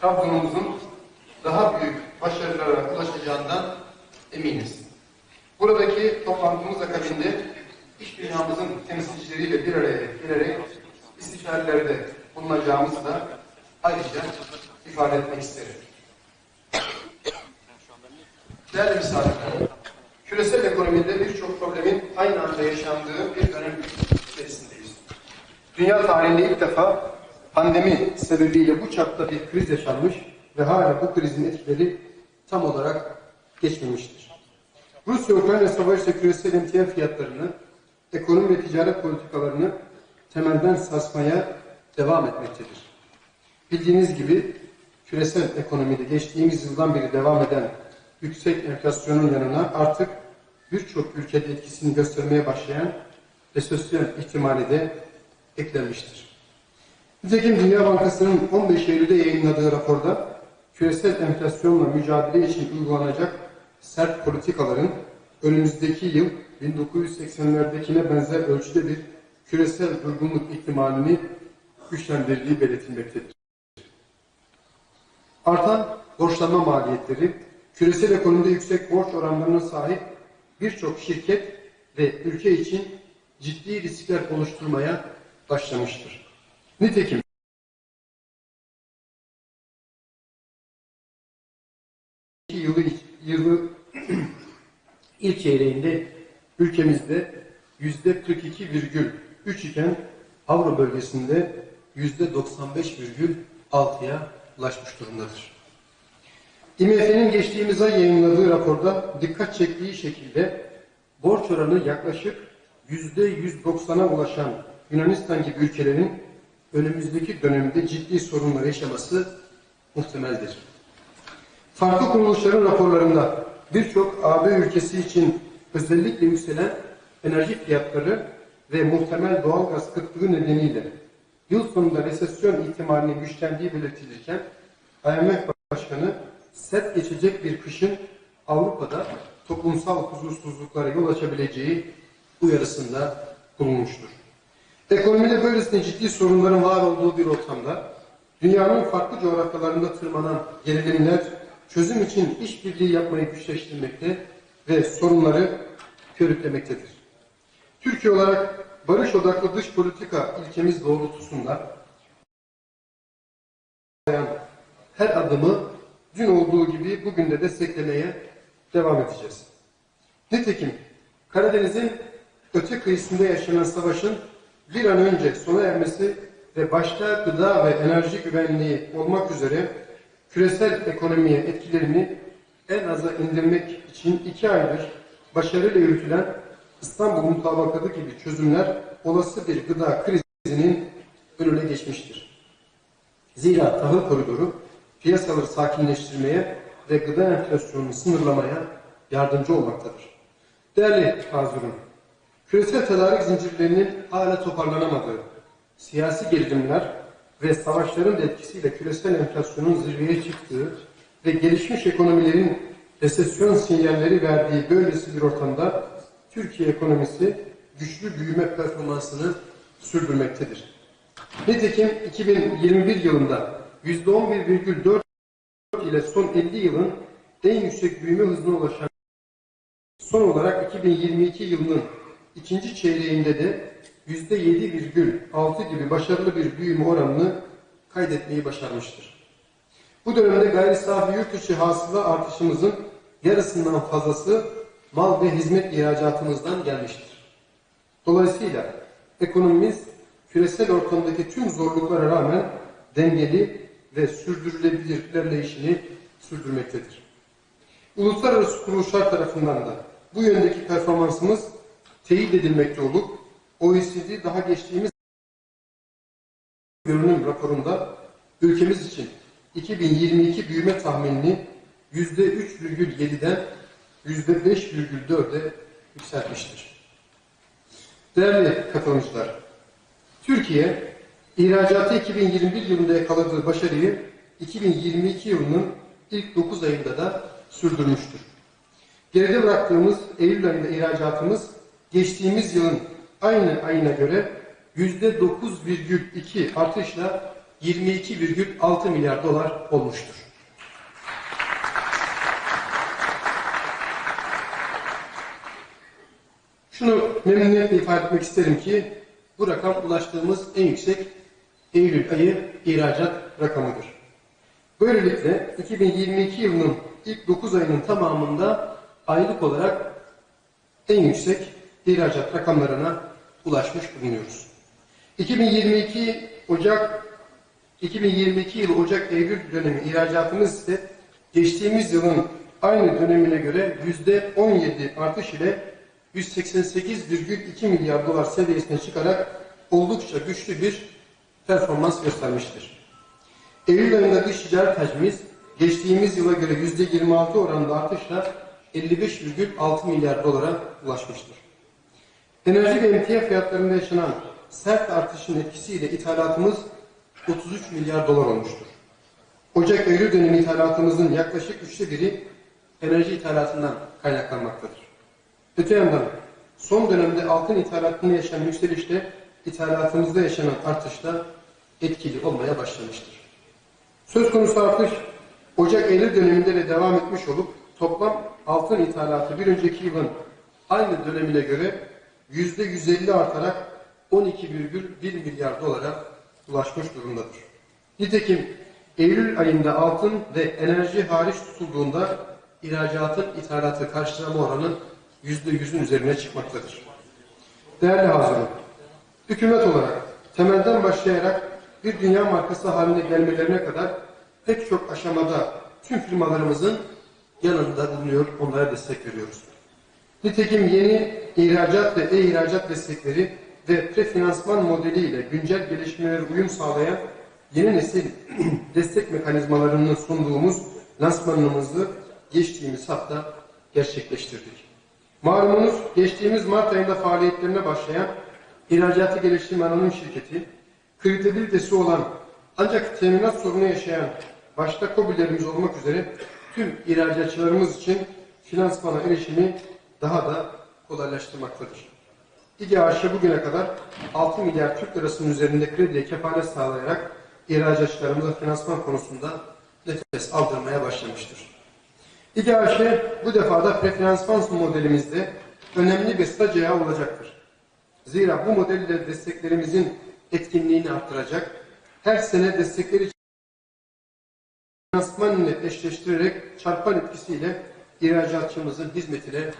Trabzon'umuzun daha büyük başarılara ulaşacağından eminiz. Buradaki toplantımız akabinde iş dünyamızın temsilcileriyle bir araya gelerek istişarelerde bulunacağımızı da ayrıca ifade etmek isterim. Değerli misafirler, küresel ekonomide birçok problemin aynı anda yaşandığı bir dönem içerisindeyiz. Dünya tarihinde ilk defa pandemi sebebiyle bu çapta bir kriz yaşanmış ve hala bu krizin etkileri tam olarak geçmemiştir. Rusya-Ukrayna savaşı küresel emtia fiyatlarını, ekonomi ve ticaret politikalarını temelden sarsmaya devam etmektedir. Bildiğiniz gibi küresel ekonomide geçtiğimiz yıldan beri devam eden yüksek enflasyonun yanına artık birçok ülkede etkisini göstermeye başlayan resesyon ihtimali de eklenmiştir. Nitekim Dünya Bankası'nın 15 Eylül'de yayınladığı raporda küresel enflasyonla mücadele için uygulanacak sert politikaların önümüzdeki yıl 1980'lerdekine benzer ölçüde bir küresel durgunluk ihtimalini güçlendirdiği belirtilmektedir. Artan borçlanma maliyetleri, küresel ekonomide yüksek borç oranlarına sahip birçok şirket ve ülke için ciddi riskler oluşturmaya başlamıştır. Nitekim yılı, yılı ilk çeyreğinde ülkemizde yüzde 42,3 iken Avro bölgesinde yüzde 95,6'ya ulaşmış durumdadır. IMF'nin geçtiğimiz ay yayınladığı raporda dikkat çektiği şekilde borç oranı yaklaşık yüzde 190'a ulaşan Yunanistan gibi ülkelerin önümüzdeki dönemde ciddi sorunlar yaşaması muhtemeldir. Farklı kuruluşların raporlarında birçok AB ülkesi için özellikle yükselen enerji fiyatları ve muhtemel doğal gaz kıtlığı nedeniyle yıl sonunda resesyon ihtimalinin güçlendiği belirtilirken IMF Başkanı sert geçecek bir kışın Avrupa'da toplumsal huzursuzluklara yol açabileceği uyarısında bulunmuştur. Ekonomide böylesine ciddi sorunların var olduğu bir ortamda dünyanın farklı coğrafyalarında tırmanan gerilimler çözüm için işbirliği yapmayı güçleştirmekte ve sorunları körüklemektedir. Türkiye olarak barış odaklı dış politika ilkemiz doğrultusunda her adımı dün olduğu gibi bugün de desteklemeye devam edeceğiz. Nitekim Karadeniz'in öte kıyısında yaşanan savaşın bir an önce sona ermesi ve başta gıda ve enerji güvenliği olmak üzere küresel ekonomiye etkilerini en aza indirmek için iki aydır başarıyla yürütülen İstanbul Mutabakatı gibi çözümler olası bir gıda krizinin önüne geçmiştir. Zira tahıl koridoru piyasaları sakinleştirmeye ve gıda enflasyonunu sınırlamaya yardımcı olmaktadır. Değerli hazırım, küresel tedarik zincirlerinin hala toparlanamadığı, siyasi gerilimler ve savaşların etkisiyle küresel enflasyonun zirveye çıktığı ve gelişmiş ekonomilerin resesyon sinyalleri verdiği böylesi bir ortamda Türkiye ekonomisi güçlü büyüme performansını sürdürmektedir. Nitekim 2021 yılında %11,4 ile son 50 yılın en yüksek büyüme hızına ulaşan son olarak 2022 yılının ikinci çeyreğinde de %7,6 gibi başarılı bir büyüme oranını kaydetmeyi başarmıştır. Bu dönemde gayri safi yurt dışı hasıla artışımızın yarısından fazlası mal ve hizmet ihracatımızdan gelmiştir. Dolayısıyla ekonomimiz küresel ortamdaki tüm zorluklara rağmen dengeli ve sürdürülebilir ilerleyişini sürdürmektedir. Uluslararası kuruluşlar tarafından da bu yöndeki performansımız teyit edilmekte olup OECD daha geçtiğimiz görünüm raporunda ülkemiz için 2022 büyüme tahminini %3,7'den %5,4'e yükseltmiştir. Değerli katılımcılar, Türkiye ihracatı 2021 yılında yakaladığı başarıyı 2022 yılının ilk 9 ayında da sürdürmüştür. Geride bıraktığımız Eylül ayında ihracatımız geçtiğimiz yılın aynı ayına göre %9,2 artışla 22,6 milyar dolar olmuştur. Şunu memnuniyetle ifade etmek isterim ki bu rakam ulaştığımız en yüksek Eylül ayı ihracat rakamıdır. Böylelikle 2022 yılının ilk 9 ayının tamamında aylık olarak en yüksek ihracat rakamlarına ulaşmış bulunuyoruz. 2022 Ocak 2022 yılı Ocak-Eylül dönemi ihracatımız ise geçtiğimiz yılın aynı dönemine göre %17 artış ile 188,2 milyar dolar seviyesine çıkarak oldukça güçlü bir performans göstermiştir. Eylül ayında dış ticaret hacmimiz geçtiğimiz yıla göre %26 oranında artışla 55,6 milyar dolara ulaşmıştır. Enerji ve emtia fiyatlarında yaşanan sert artışın etkisiyle ithalatımız 33 milyar dolar olmuştur. Ocak-Eylül dönemi ithalatımızın yaklaşık üçte biri enerji ithalatından kaynaklanmaktadır. Öte yandan son dönemde altın ithalatında yaşanan yükselişte ithalatımızda yaşanan artışla etkili olmaya başlamıştır. Söz konusu artış Ocak-Eylül döneminde de devam etmiş olup toplam altın ithalatı bir önceki yılın aynı dönemine göre yüzde 150 artarak 12,1 milyar dolara ulaşmış durumdadır. Nitekim Eylül ayında altın ve enerji hariç tutulduğunda ihracatın ithalatı karşılama oranı yüzde yüzün üzerine çıkmaktadır. Değerli hazırım, hükümet olarak temelden başlayarak bir dünya markası haline gelmelerine kadar pek çok aşamada tüm firmalarımızın yanında bulunuyor, onlara destek veriyoruz. Nitekim yeni ihracat ve e-ihracat destekleri ve prefinansman modeliyle güncel gelişmelere uyum sağlayan yeni nesil destek mekanizmalarını sunduğumuz lansmanımızı geçtiğimiz hafta gerçekleştirdik. Malumunuz geçtiğimiz Mart ayında faaliyetlerine başlayan İhracatı Geliştirme Anonim Şirketi, kredibilitesi olan ancak teminat sorunu yaşayan başta KOBİ'lerimiz olmak üzere tüm ihracatçılarımız için finansmana erişimi daha da kolaylaştırmaktadır. İGAŞ bugüne kadar 6 milyar Türk lirasının üzerinde krediye kefalet sağlayarak ihracatçılarımıza finansman konusunda nefes aldırmaya başlamıştır. İGAŞ bu defa da prefinansman modelimizde önemli bir staj olacaktır. Zira bu modelle desteklerimizin etkinliğini arttıracak, her sene destekleri finansman ile eşleştirerek çarpan etkisiyle ihracatçımızın hizmetine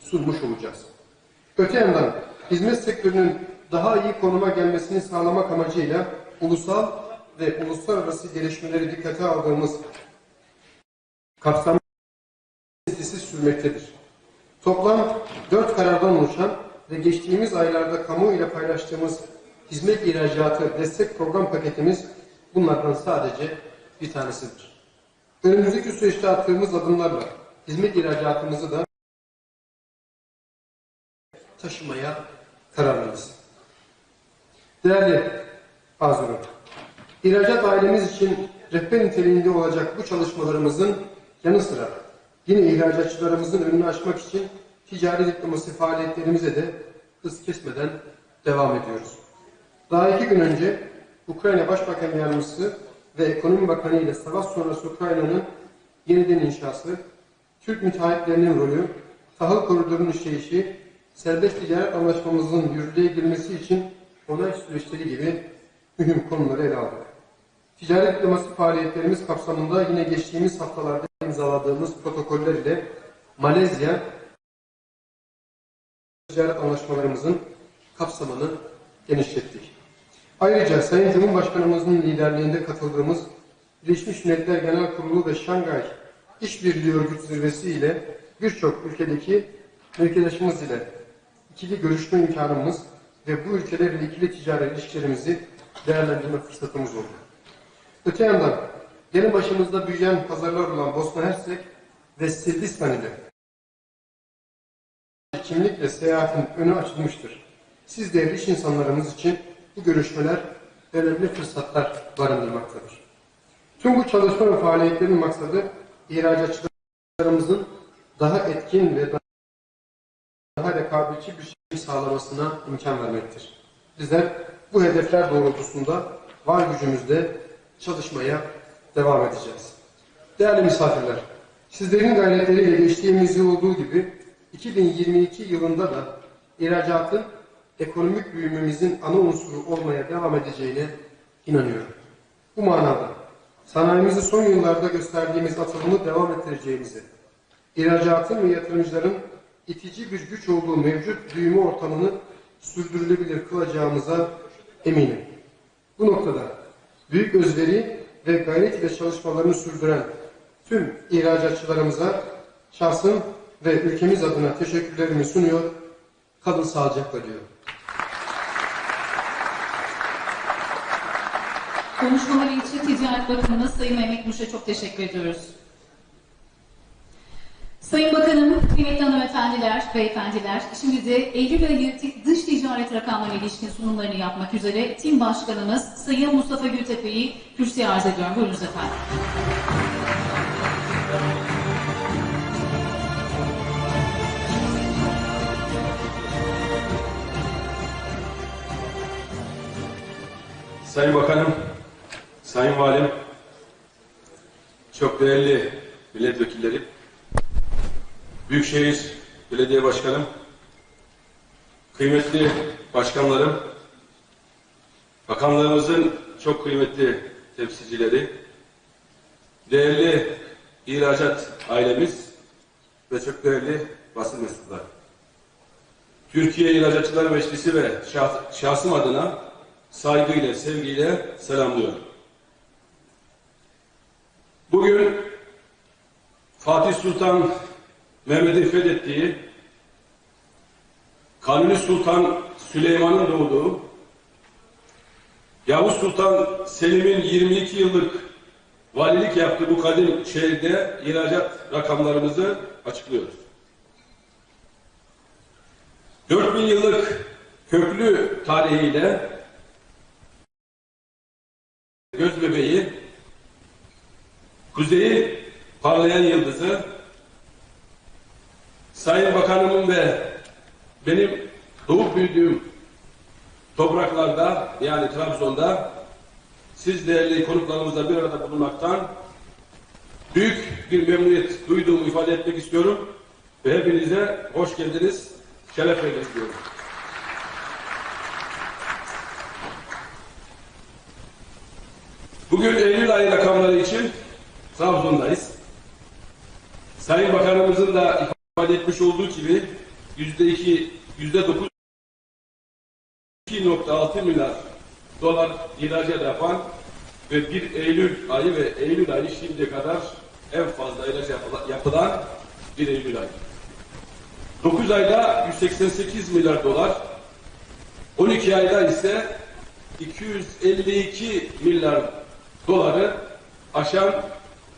sunmuş olacağız. Öte yandan hizmet sektörünün daha iyi konuma gelmesini sağlamak amacıyla ulusal ve uluslararası gelişmeleri dikkate aldığımız kapsamlı listesi sürmektedir. Toplam dört karardan oluşan ve geçtiğimiz aylarda kamu ile paylaştığımız hizmet ihracatı destek program paketimiz bunlardan sadece bir tanesidir. Önümüzdeki süreçte attığımız adımlarla hizmet ihracatımızı da taşımaya kararlıyız. Değerli Hazırım, ihracat ailemiz için rehber niteliğinde olacak bu çalışmalarımızın yanı sıra yine ihracatçılarımızın önünü açmak için ticari diplomasi faaliyetlerimize de hız kesmeden devam ediyoruz. Daha iki gün önce Ukrayna Başbakan Yardımcısı ve Ekonomi Bakanı ile savaş sonrası Ukrayna'nın yeniden inşası, Türk müteahhitlerinin rolü, tahıl koridorunun işleyişi, serbest ticaret anlaşmamızın yürürlüğe girmesi için onay süreçleri gibi mühim konuları ele aldık. Ticaret diplomasi faaliyetlerimiz kapsamında yine geçtiğimiz haftalarda imzaladığımız protokoller ile Malezya ticaret anlaşmalarımızın kapsamını genişlettik. Ayrıca Sayın Cumhurbaşkanımızın liderliğinde katıldığımız Birleşmiş Milletler Genel Kurulu ve Şangay İşbirliği Örgütü Zirvesi ile birçok ülkedeki ülkedaşımız ile ikili görüşme imkanımız ve bu ülkelerle ikili ticari ilişkilerimizi değerlendirme fırsatımız oldu. Öte yandan gelin başımızda büyüyen pazarlar olan Bosna Hersek ve Sırbistan ile kimlikle seyahatin önü açılmıştır. Siz değerli iş insanlarımız için bu görüşmeler önemli fırsatlar barındırmaktadır. Tüm bu çalışma ve faaliyetlerin maksadı ihracatçılarımızın daha etkin ve daha rekabetçi bir şey sağlamasına imkan vermektir. Bizler bu hedefler doğrultusunda var gücümüzde çalışmaya devam edeceğiz. Değerli misafirler, sizlerin gayretleriyle geçtiğimiz yıl olduğu gibi 2022 yılında da ihracatın ekonomik büyümemizin ana unsuru olmaya devam edeceğine inanıyorum. Bu manada sanayimizi son yıllarda gösterdiğimiz atılımı devam ettireceğimizi, ihracatın ve yatırımcıların itici bir güç olduğu mevcut büyüme ortamını sürdürülebilir kılacağımıza eminim. Bu noktada büyük özveri ve gayret ile çalışmalarını sürdüren tüm ihracatçılarımıza şahsım ve ülkemiz adına teşekkürlerimi sunuyor. Kalın sağlıcakla diyorum. Konuşmaları için Ticaret Bakanımız Sayın Mehmet Muş'a çok teşekkür ediyoruz. Sayın Bakanım, kıymetli hanımefendiler, beyefendiler, şimdi de Eylül ayı dış ticaret rakamlarına ilişkin sunumlarını yapmak üzere Tim Başkanımız Sayın Mustafa Gültepe'yi kürsüye arz ediyorum. Buyurunuz efendim. Sayın Bakanım, Sayın Valim, çok değerli milletvekilleri, Büyükşehir Belediye Başkanım, kıymetli başkanlarım, bakanlığımızın çok kıymetli temsilcileri, değerli ihracat ailemiz ve çok değerli basın mensupları. Türkiye İhracatçılar Meclisi ve şah- şahsım adına saygıyla, sevgiyle selamlıyorum. Bugün Fatih Sultan Mehmet'in fethettiği, Kanuni Sultan Süleyman'ın doğduğu, Yavuz Sultan Selim'in 22 yıllık valilik yaptığı bu kadim şehirde ihracat rakamlarımızı açıklıyoruz. 4000 yıllık köklü tarihiyle göz bebeği, kuzeyi parlayan yıldızı, Sayın Bakanımın ve benim doğup büyüdüğüm topraklarda yani Trabzon'da siz değerli konuklarımızla bir arada bulunmaktan büyük bir memnuniyet duyduğumu ifade etmek istiyorum ve hepinize hoş geldiniz, şeref verdiniz diyorum. Bugün Eylül ayı rakamları için Trabzon'dayız. Sayın Bakanımızın da ifade etmiş olduğu gibi yüzde iki, yüzde dokuz 2.6 milyar dolar ihracat yapan ve 1 Eylül ayı ve Eylül ayı şimdiye kadar en fazla yapıla- yapılan bir Eylül ayı. 9 ayda 188 milyar dolar, 12 ayda ise 252 milyar doları aşan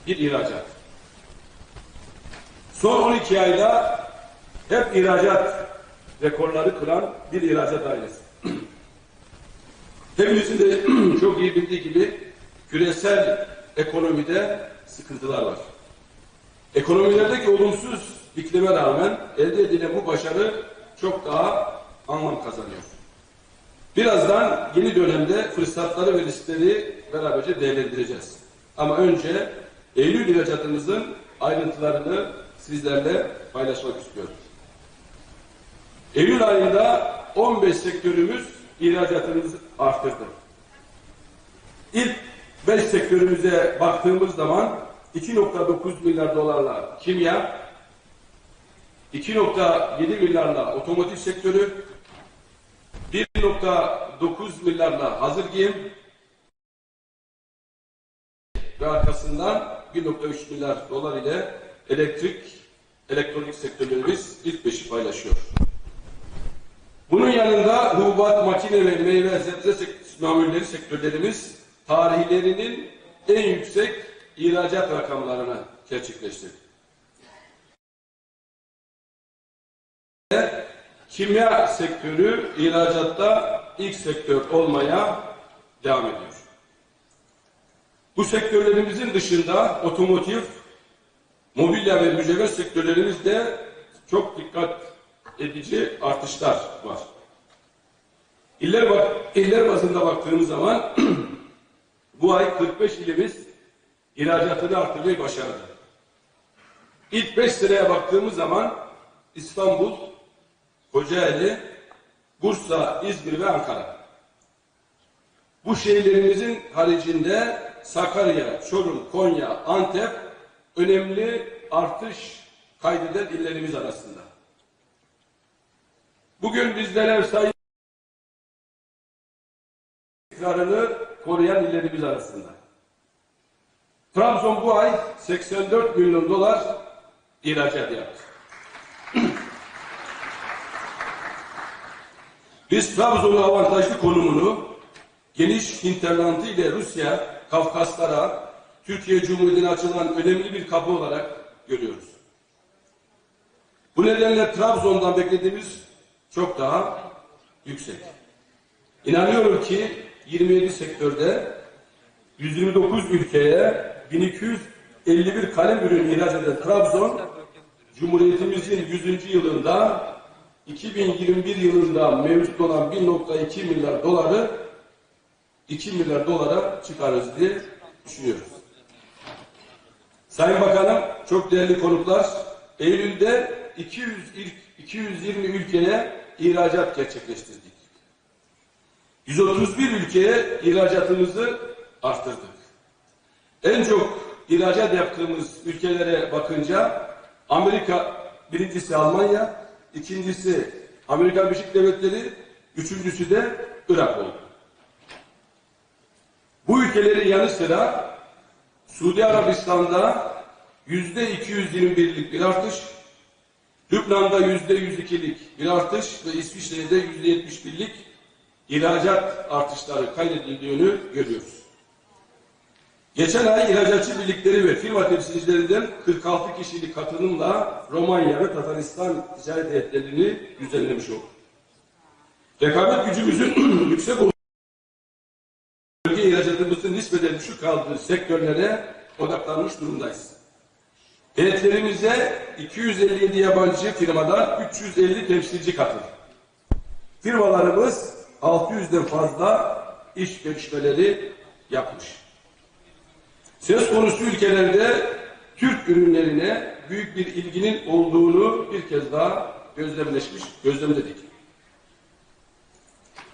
bir ihracat. Son 12 ayda hep ihracat rekorları kıran bir ihracat ailesi. Hepimizin de çok iyi bildiği gibi küresel ekonomide sıkıntılar var. Ekonomilerdeki olumsuz iklime rağmen elde edilen bu başarı çok daha anlam kazanıyor. Birazdan yeni dönemde fırsatları ve riskleri beraberce değerlendireceğiz. Ama önce Eylül ihracatımızın ayrıntılarını sizlerle paylaşmak istiyorum. Eylül ayında 15 sektörümüz ihracatımızı arttırdı. İlk 5 sektörümüze baktığımız zaman 2.9 milyar dolarla kimya, 2.7 milyarla otomotiv sektörü, 1.9 milyarla hazır giyim ve arkasından 1.3 milyar dolar ile elektrik, elektronik sektörlerimiz ilk beşi paylaşıyor. Bunun yanında hububat, makine ve meyve sebze mamulleri sektörlerimiz tarihlerinin en yüksek ihracat rakamlarını gerçekleştirdi. Kimya sektörü ihracatta ilk sektör olmaya devam ediyor. Bu sektörlerimizin dışında otomotiv, mobilya ve mücevher sektörlerimizde çok dikkat edici artışlar var. İller, bak, iller bazında baktığımız zaman bu ay 45 ilimiz ihracatını artırmayı başardı. İlk 5 sıraya baktığımız zaman İstanbul, Kocaeli, Bursa, İzmir ve Ankara. Bu şehirlerimizin haricinde Sakarya, Çorum, Konya, Antep önemli artış kaydeden illerimiz arasında. Bugün bizlere sahibi istikrarını koruyan illerimiz arasında. Trabzon bu ay 84 milyon dolar ihracat yaptı. Biz Trabzon'un avantajlı konumunu geniş hinterlandı ile Rusya, Kafkaslara, Türkiye Cumhuriyeti'ne açılan önemli bir kapı olarak görüyoruz. Bu nedenle Trabzon'dan beklediğimiz çok daha yüksek. İnanıyorum ki 27 sektörde 129 ülkeye 1251 kalem ürün ihraç eden Trabzon, Cumhuriyetimizin 100. yılında 2021 yılında mevcut olan 1.2 milyar doları 2 milyar dolara çıkarırız diye düşünüyoruz. Sayın Bakanım, çok değerli konuklar, Eylül'de 200 ilk 220 ülkeye ihracat gerçekleştirdik. 131 ülkeye ihracatımızı arttırdık. En çok ihracat yaptığımız ülkelere bakınca Amerika birincisi Almanya, ikincisi Amerika Birleşik Devletleri, üçüncüsü de Irak oldu. Bu ülkelerin yanı sıra Suudi Arabistan'da yüzde 221'lik bir artış, Lübnan'da yüzde 102'lik bir artış ve İsviçre'de yüzde 71'lik ihracat artışları kaydedildiğini görüyoruz. Geçen ay ihracatçı birlikleri ve firma temsilcilerinden 46 kişilik katılımla Romanya ve Tataristan ticaret heyetlerini düzenlemiş olduk. Rekabet gücümüzün yüksek bölge nispeten düşük kaldığı sektörlere odaklanmış durumdayız. Heyetlerimize 257 yabancı firmadan 350 temsilci katıldı. Firmalarımız 600'den fazla iş görüşmeleri yapmış. Söz konusu ülkelerde Türk ürünlerine büyük bir ilginin olduğunu bir kez daha gözlemleşmiş, gözlemledik.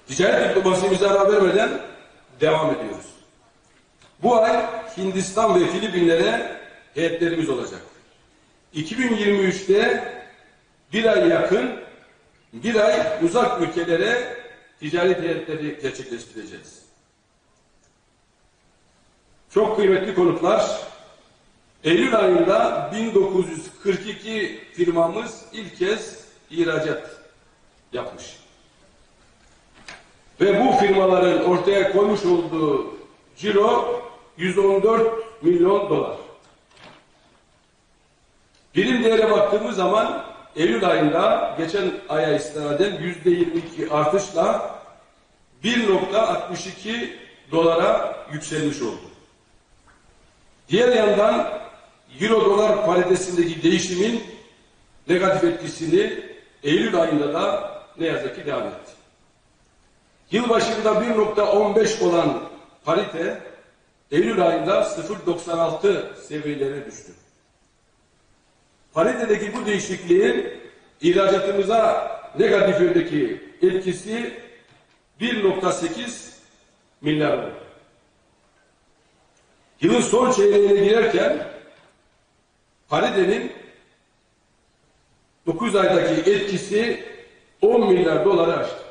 Ticaret diplomasimize ara vermeden devam ediyoruz. Bu ay Hindistan ve Filipinlere heyetlerimiz olacak. 2023'te bir ay yakın, bir ay uzak ülkelere ticaret heyetleri gerçekleştireceğiz. Çok kıymetli konuklar, Eylül ayında 1942 firmamız ilk kez ihracat yapmış. Ve bu firmaların ortaya koymuş olduğu ciro 114 milyon dolar. Birim değere baktığımız zaman Eylül ayında geçen aya istinaden yüzde 22 artışla 1.62 dolara yükselmiş oldu. Diğer yandan Euro dolar paritesindeki değişimin negatif etkisini Eylül ayında da ne yazık ki devam etti. Yıl başında 1.15 olan parite Eylül ayında 0.96 seviyelerine düştü. Paritedeki bu değişikliğin ihracatımıza negatif yöndeki etkisi 1.8 milyar oldu. Yılın son çeyreğine girerken paritenin 9 aydaki etkisi 10 milyar doları aştı.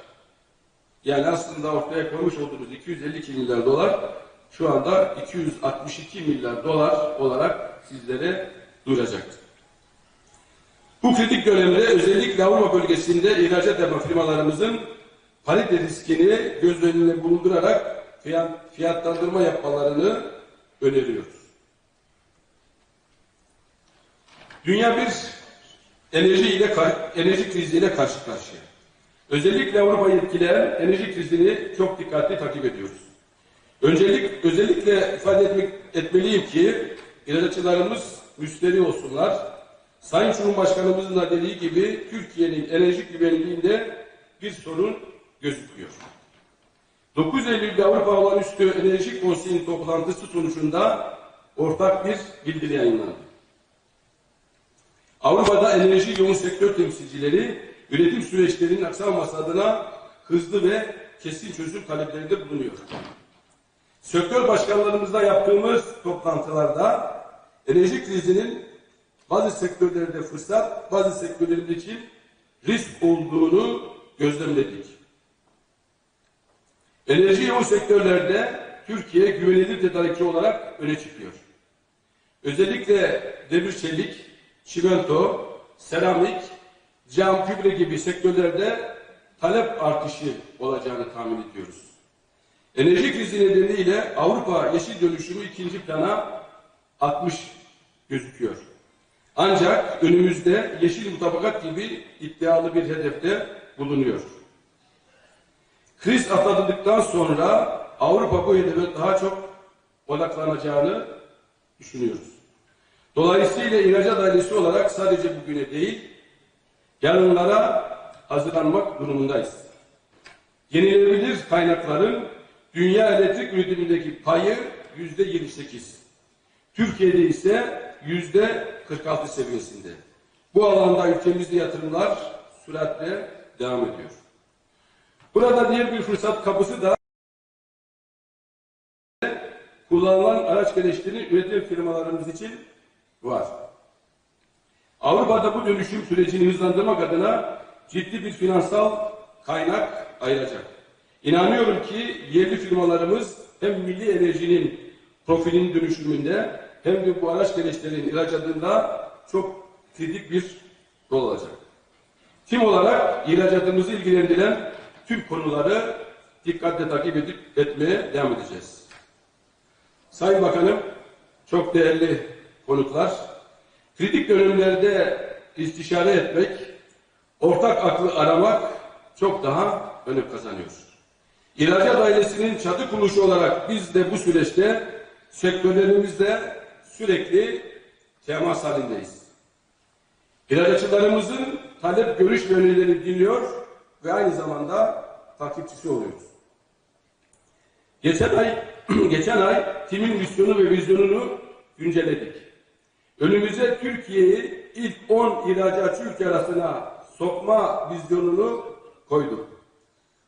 Yani aslında ortaya koymuş olduğumuz 252 milyar dolar şu anda 262 milyar dolar olarak sizlere duyuracaktır. Bu kritik dönemde özellikle Avrupa bölgesinde ihracat yapan firmalarımızın parite riskini göz önüne bulundurarak fiyat, fiyatlandırma yapmalarını öneriyoruz. Dünya bir enerji ile enerji kriziyle karşı karşıya. Özellikle Avrupa yetkililer enerji krizini çok dikkatli takip ediyoruz. Öncelik, özellikle ifade etmek, etmeliyim ki ihracatçılarımız müşteri olsunlar. Sayın Cumhurbaşkanımızın da dediği gibi Türkiye'nin enerji güvenliğinde bir sorun gözükmüyor. 9 Eylül'de Avrupa Olağanüstü Enerji Konseyi'nin toplantısı sonucunda ortak bir bildiri yayınlandı. Avrupa'da enerji yoğun sektör temsilcileri üretim süreçlerinin aksamaması adına hızlı ve kesin çözüm taleplerinde bulunuyor. Sektör başkanlarımızla yaptığımız toplantılarda enerji krizinin bazı sektörlerde fırsat, bazı sektörlerinde için risk olduğunu gözlemledik. Enerji yoğun sektörlerde Türkiye güvenilir tedarikçi olarak öne çıkıyor. Özellikle demir çelik, çimento, seramik, cam, gübre gibi sektörlerde talep artışı olacağını tahmin ediyoruz. Enerji krizi nedeniyle Avrupa yeşil dönüşümü ikinci plana atmış gözüküyor. Ancak önümüzde yeşil mutabakat gibi iddialı bir hedefte bulunuyor. Kriz atlatıldıktan sonra Avrupa bu hedefe daha çok odaklanacağını düşünüyoruz. Dolayısıyla ihracat ailesi olarak sadece bugüne değil, yarınlara hazırlanmak durumundayız. Yenilenebilir kaynakların dünya elektrik üretimindeki payı yüzde 28. Türkiye'de ise yüzde 46 seviyesinde. Bu alanda ülkemizde yatırımlar süratle devam ediyor. Burada diğer bir fırsat kapısı da kullanılan araç gereçlerini üreten firmalarımız için var. Avrupa'da bu dönüşüm sürecini hızlandırmak adına ciddi bir finansal kaynak ayıracak. İnanıyorum ki yerli firmalarımız hem milli enerjinin profilinin dönüşümünde hem de bu araç gereçlerin ihracatında çok kritik bir rol alacak. Tim olarak ihracatımızı ilgilendiren tüm konuları dikkatle takip edip etmeye devam edeceğiz. Sayın Bakanım, çok değerli konuklar, kritik dönemlerde istişare etmek, ortak aklı aramak çok daha önem kazanıyor. İhracat ailesinin çatı kuruluşu olarak biz de bu süreçte sektörlerimizle sürekli temas halindeyiz. İhracatçılarımızın talep görüş ve önerilerini dinliyor ve aynı zamanda takipçisi oluyoruz. Geçen ay geçen ay timin misyonu ve vizyonunu güncelledik. Önümüze Türkiye'yi ilk 10 ihracatçı ülke arasına sokma vizyonunu koyduk.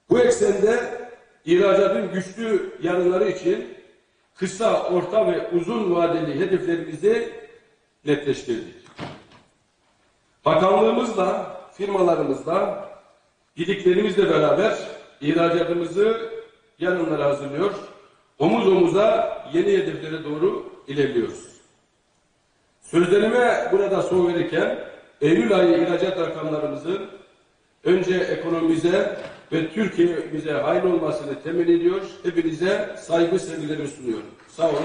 Bu eksende ihracatın güçlü yarınları için kısa, orta ve uzun vadeli hedeflerimizi netleştirdik. Bakanlığımızla, firmalarımızla, birliklerimizle beraber ihracatımızı yarınlara hazırlıyor, omuz omuza yeni hedeflere doğru ilerliyoruz. Sözlerime burada son verirken Eylül ayı ihracat rakamlarımızın önce ekonomimize ve Türkiye'mize hayırlı olmasını temin ediyor. Hepinize saygı sevgilerimi sunuyorum. Sağ olun, olun.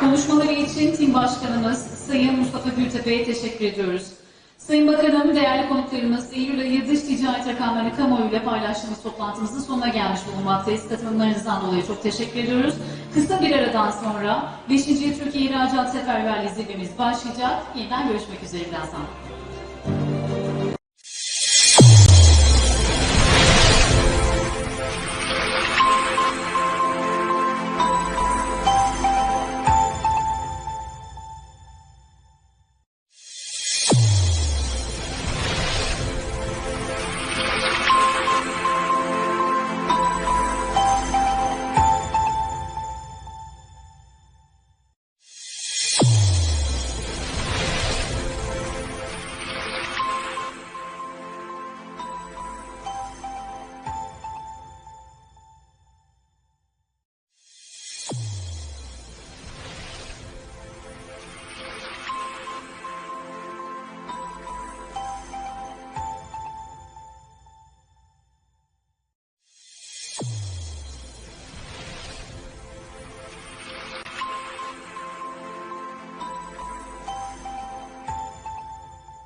Konuşmaları için Tim Başkanımız Sayın Mustafa Gültepe'ye teşekkür ediyoruz. Sayın Bakanım, değerli konuklarımız Eylül ayı dış ticaret rakamlarını kamuoyuyla paylaştığımız toplantımızın sonuna gelmiş bulunmaktayız. Katılımlarınızdan dolayı çok teşekkür ediyoruz. Kısa bir aradan sonra 5. Türkiye İhracat Seferberliği zirvemiz başlayacak. Yeniden görüşmek üzere birazdan.